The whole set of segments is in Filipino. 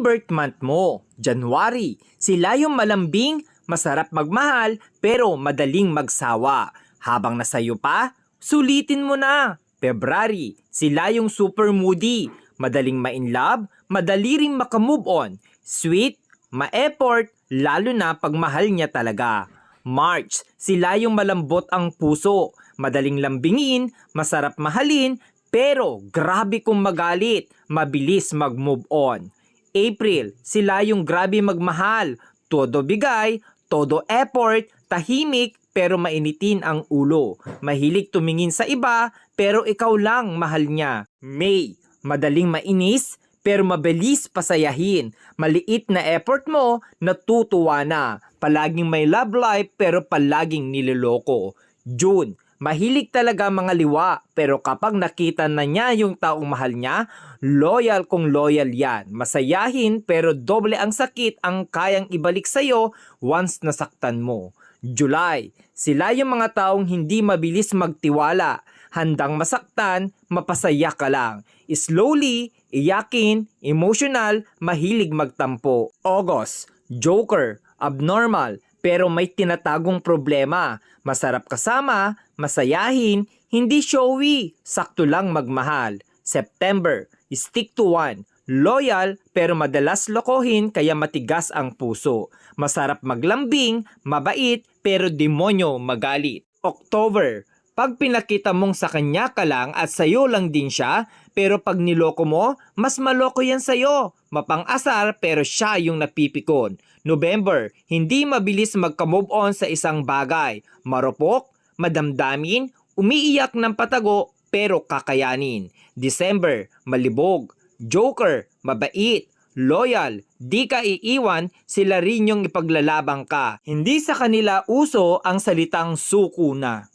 birth month mo, January. Sila yung malambing, masarap magmahal, pero madaling magsawa. Habang nasayo pa, sulitin mo na. February, sila yung super moody, madaling ma-inlove, madali ring makamove on. Sweet, ma-effort, lalo na pag mahal niya talaga. March, sila yung malambot ang puso, madaling lambingin, masarap mahalin, pero grabe kung magalit, mabilis mag-move on. April, sila yung grabe magmahal, todo bigay, todo effort, tahimik, pero mainitin ang ulo. Mahilig tumingin sa iba, pero ikaw lang mahal niya. May, madaling mainis, pero mabilis pasayahin. Maliit na effort mo, natutuwa na. Palaging may love life, pero palaging niloloko. June, mahilig talaga mga liwa, pero kapag nakita na niya yung taong mahal niya, loyal kung loyal yan. Masayahin, pero doble ang sakit ang kayang ibalik sa'yo once nasaktan mo. July, sila yung mga taong hindi mabilis magtiwala, handang masaktan, mapasaya ka lang. Slowly, iyakin, emotional, mahilig magtampo. August, joker, abnormal, pero may tinatagong problema. Masarap kasama, masayahin, hindi showy, sakto lang magmahal. September, stick to one. Loyal pero madalas lokohin kaya matigas ang puso. Masarap maglambing, mabait pero demonyo magalit. October, pag pinakita mong sa kanya ka lang at sayo lang din siya, pero pag niloko mo, mas maloko yan sayo. Mapang-asar pero siya yung napipikon. November, hindi mabilis magka-move on sa isang bagay. Marupok, madamdamin, umiiyak ng patago pero kakayanin. December, malibog, joker, mabait, loyal, di ka iiwan, sila rin yung ipaglalabang ka. Hindi sa kanila uso ang salitang suko na.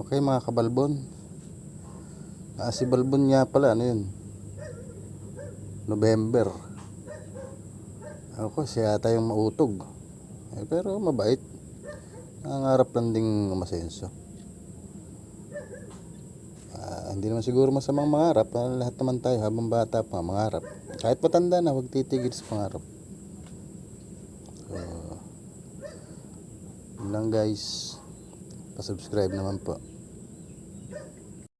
Okay mga kabalbon. Ah, si Balbon nga pala, ano yun? November. Ako, siya yata yung mautog. Eh, pero mabait. Nangangarap lang ding umasenso. Ah, hindi naman siguro masamang mangarap. Ah, lahat naman tayo habang bata pa mangarap. Kahit matanda na, huwag titigil sa pangarap. So, lang guys. Pa-subscribe naman po.